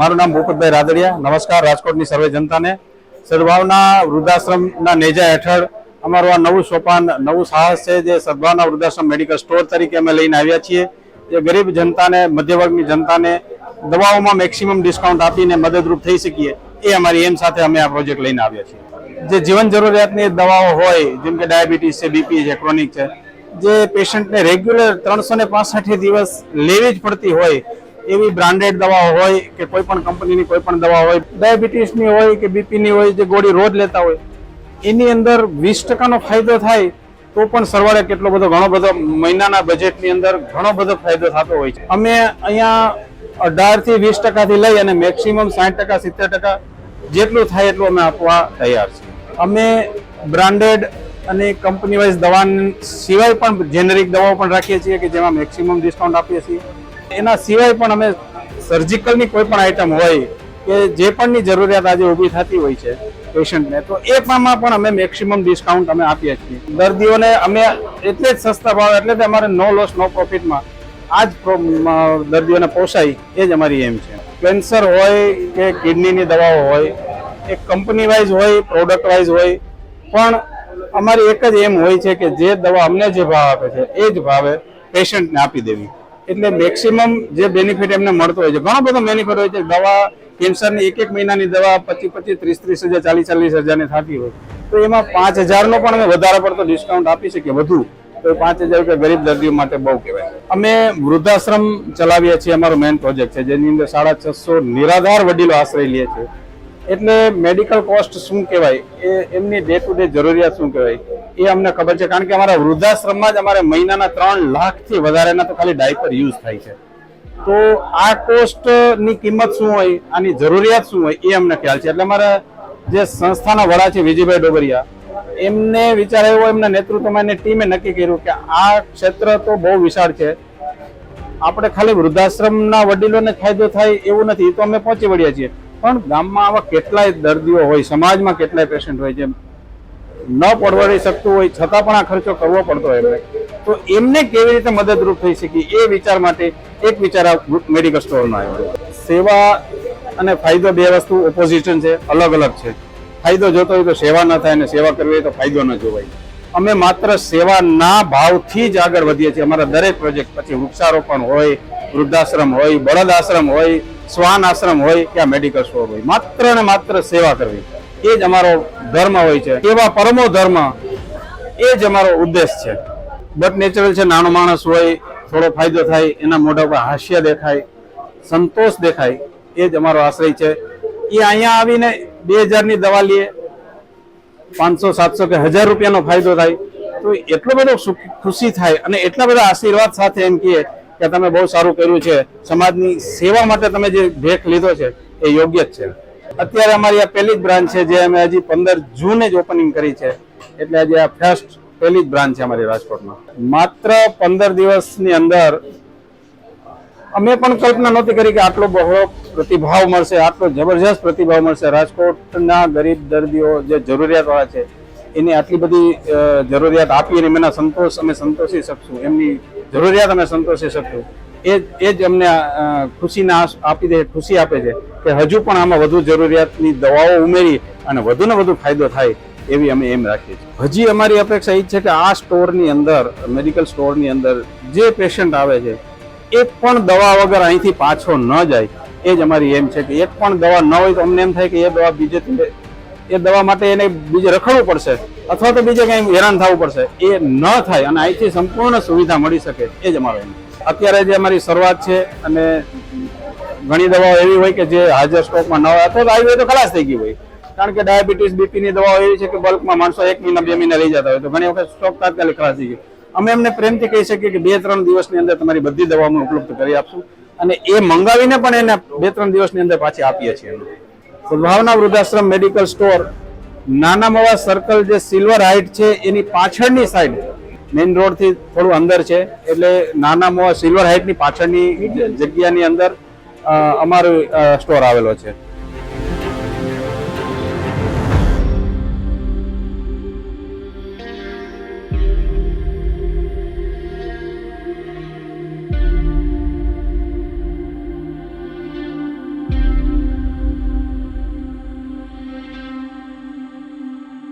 મારું નામ ભૂપતભાઈ રાદડિયા. નમસ્કાર, રાજકોટની સર્વે જનતાને. સદભાવના વૃદ્ધાશ્રમના નેજા હેઠળ અમારું આ નવું સોપાન, નવું સાહસ છે જે સદભાવના વૃદ્ધાશ્રમ મેડિકલ સ્ટોર તરીકે અમે લઈને આવ્યા છીએ. જે ગરીબ જનતાને, મધ્યવર્ગની જનતાને દવાઓમાં મેક્સિમમ ડિસ્કાઉન્ટ આપીને મદદરૂપ થઈ શકીએ એ અમારી એમ સાથે અમે આ પ્રોજેક્ટ લઈને આવ્યા છીએ. જે જીવન જરૂરિયાતની દવાઓ હોય, જેમ કે ડાયાબિટીસ છે, બીપી છે ક્રોનિક છે, જે પેશન્ટને રેગ્યુલર ત્રણસો ને દિવસ લેવી જ પડતી હોય એવી બ્રાન્ડેડ દવાઓ હોય કે કોઈ પણ કંપનીની કોઈ પણ દવા હોય ડાયાબિટીસની હોય કે બીપીની હોય, જે ગોળી રોજ લેતા હોય, એની અંદર વીસ ટકાનો ફાયદો થાય તો પણ સરવાળે કેટલો બધો ઘણો બધો મહિનાના બજેટની અંદર ઘણો બધો ફાયદો થતો હોય છે. અમે અહીંયા અઢારથી વીસ ટકાથી લઈ અને મેક્સિમમ સાઠ ટકા, સિત્તેર ટકા જેટલું થાય એટલું અમે આપવા તૈયાર છીએ. અમે બ્રાન્ડેડ અને કંપની વાઇઝ દવા સિવાય પણ જેનરિક દવાઓ પણ રાખીએ છીએ કે જેમાં મેક્સિમમ ડિસ્કાઉન્ટ આપીએ છીએ. એના સિવાય પણ અમે સર્જિકલની કોઈ પણ આઈટમ હોય કે જે પણની જરૂરિયાત આજે ઊભી થતી હોય છે પેશન્ટને તો એ પણમાં પણ અમે મેક્સિમમ ડિસ્કાઉન્ટ અમે આપીએ છીએ. દર્દીઓને અમે એટલે જ સસ્તા ભાવ, એટલે જ અમારે નો લોસ નો પ્રોફિટમાં આ જ દર્દીઓને પોસાય, એ જ અમારી એમ છે. કેન્સર હોય કે કિડનીની દવાઓ હોય, એ કંપની વાઇઝ હોય પ્રોડક્ટ વાઇઝ હોય, પણ અમારી એક જ એમ હોય છે કે જે દવા અમને જે ભાવ આપે છે, એ જ ભાવે પેશન્ટને આપી દેવી. એટલે મેક્સિમમ જે બેનિફિટ એમને મળતો હોય છે. ઘણો બધો બેનિફિટ હોય છે. દવા કેન્સરની એક એક મહિનાની દવા પચીસ પચીસ ત્રીસ ત્રીસ હજાર, ચાલીસ ચાલીસ હજારની થતી હોય. તો એમાં પાંચ હજારનો પણ અમે વધારે પડતો ડિસ્કાઉન્ટ આપી શકીએ, વધુ. તો પાંચ હજાર રૂપિયા ગરીબ દર્દીઓ માટે બહુ કહેવાય. અમે વૃદ્ધાશ્રમ ચલાવીએ છીએ, અમારો મેઇન પ્રોજેક્ટ છે, જેની અંદર સાડા છસો નિરાધાર વડીલો આશ્રય લે છે. એટલે મેડિકલ કોસ્ટ શું કહેવાય? એ એમની ડે ટુ ડે જરૂરિયાત શું કહેવાય? એ અમને ખબર છે. કારણ કે અમારા વૃદ્ધાશ્રમમાં જ અમારે મહિનાના ત્રણ લાખથી વધારેના તો ખાલી ડાયપર યુઝ થાય છે. તો આ કોસ્ટની કિંમત શું હોય? આની જરૂરિયાત શું હોય? એ અમને ખ્યાલ છે. એટલે અમારા જે સંસ્થાના વડા છે વિજયભાઈ ડોબરિયા, એમને વિચાર આવ્યો, એમના નેતૃત્વમાં એની ટીમે નક્કી કર્યું કે આ ક્ષેત્ર તો બહુ વિશાળ છે. આપણે ખાલી વૃદ્ધાશ્રમના વડીલોને ફાયદો થાય એવું નથી. એ તો અમે પહોંચી વળ્યા છીએ. પણ ગામમાં આવા કેટલાય દર્દીઓ હોય, સમાજમાં કેટલાય પેશન્ટ હોય છે. ન પરવડી શકતું હોય, છતાં પણ આ ખર્ચો કરવો પડતો એમને. તો એમને કેવી રીતે મદદરૂપ થઈ શકી એ વિચાર માટે એક વિચાર આ મેડિકલ સ્ટોરનો આવ્યો. સેવા અને ફાયદો બે વસ્તુ ઓપોઝિશન છે, અલગ અલગ છે. ફાયદો જોતો હોય તો સેવા ન થાય અને સેવા કરવી હોય તો ફાયદો ન જોવાય. અમે માત્ર સેવાના ભાવથી જ આગળ વધીએ છીએ. અમારા દરેક પ્રોજેક્ટ પછી વૃક્ષારોપણ હોય, વૃદ્ધાશ્રમ હોય, બળદ આશ્રમ હોય, શ્વાન આશ્રમ હોય કે આ મેડિકલ સ્ટોર હોય. માત્ર ને માત્ર સેવા કરવી. એ જ અમારો ધર્મ હોય છે. એવા પરમો ધર્મ એ જ અમારો ઉદ્દેશ છે. બટ નેચરલ છે, નાનો માણસ હોય, થોડો ફાયદો થાય, એના મોઢા પર હાસ્ય દેખાય, સંતોષ દેખાય, એ જ અમારો આશ્રય છે. એ અહીંયા આવીને બે હજારની દવા લઈએ પાંચસો, સાતસો કે હજાર રૂપિયાનો ફાયદો થાય. તો એટલો બધો ખુશી થાય અને એટલા બધા આશીર્વાદ સાથે એમ કહીએ કે તમે બહુ સારું કર્યું છે. સમાજની સેવા માટે તમે જે ભેખ લીધો છે, એ યોગ્ય જ છે. અત્યારે અમારી આ પહેલી જ બ્રાન્ચ છે જે અમે હજી પંદર જૂને જ ઓપનિંગ કરી છે. એટલે આજે આ ફર્સ્ટ પહેલી જ બ્રાન્ચ છે અમારી રાજકોટમાં. માત્ર પંદર દિવસની અંદર અમે પણ કલ્પના નહોતી કરી કે આટલો બહોળો પ્રતિભાવ મળશે, આટલો જબરજસ્ત પ્રતિભાવ મળશે. રાજકોટના ગરીબ દર્દીઓ જે જરૂરિયાતવાળા છે, એની આટલી બધી જરૂરિયાત આપી અને એમના સંતોષ અમે સંતોષી શકશું. એમની જરૂરિયાત અમે સંતોષી શકશું. એ એ જ અમને ખુશીને આપી દે, ખુશી આપે છે કે હજુ પણ આમાં વધુ જરૂરિયાતની દવાઓ ઉમેરી અને વધુને વધુ ફાયદો થાય એવી અમે એમ રાખીએ છીએ. હજી અમારી અપેક્ષા એ છે કે આ સ્ટોરની અંદર, મેડિકલ સ્ટોરની અંદર જે પેશન્ટ આવે છે, એક પણ દવા વગર અહીંથી પાછો ન જાય. એ જ અમારી એમ છે કે એક પણ દવા ન હોય તો અમને એમ થાય કે એ દવા બીજે એ દવા માટે એને બીજે રખડવું પડશે અથવા તો બીજે કંઈ હેરાન થવું પડશે. એ ન થાય અને અહીંથી સંપૂર્ણ સુવિધા મળી શકે. એ જ અમારો એમ અત્યારે જે અમારી શરૂઆત છે અને ઘણી દવાઓ એવી હોય કે જે હાજર સ્ટોકમાં ન હોય. અથવા આવી હોય તો ખલાસ થઈ ગઈ હોય. કારણ કે ડાયાબિટીસ, બીપીની દવાઓ એવી છે કે બલ્કમાં માણસો એક મહિના, બે મહિના લઈ જતા હોય. તો ઘણી વખત સ્ટોક તાત્કાલિક ખલાસ થઈ ગયો. અમે એમને પ્રેમથી કહી શકીએ કે બે ત્રણ દિવસની અંદર તમારી બધી દવાઓ અમે ઉપલબ્ધ કરી આપશું. અને એ મંગાવીને પણ એને બે ત્રણ દિવસની અંદર પાછી આપીએ છીએ તો સદભાવના વૃદ્ધાશ્રમ medical store Nana Mava circle જે સિલ્વર હાઇટ છે, એની પાછળની સાઈડ મેઇન રોડથી થોડું અંદર છે. એટલે નાના મોવા સિલ્વર હાઇટની પાછળની જગ્યાની અંદર અમારો સ્ટોર આવેલો છે.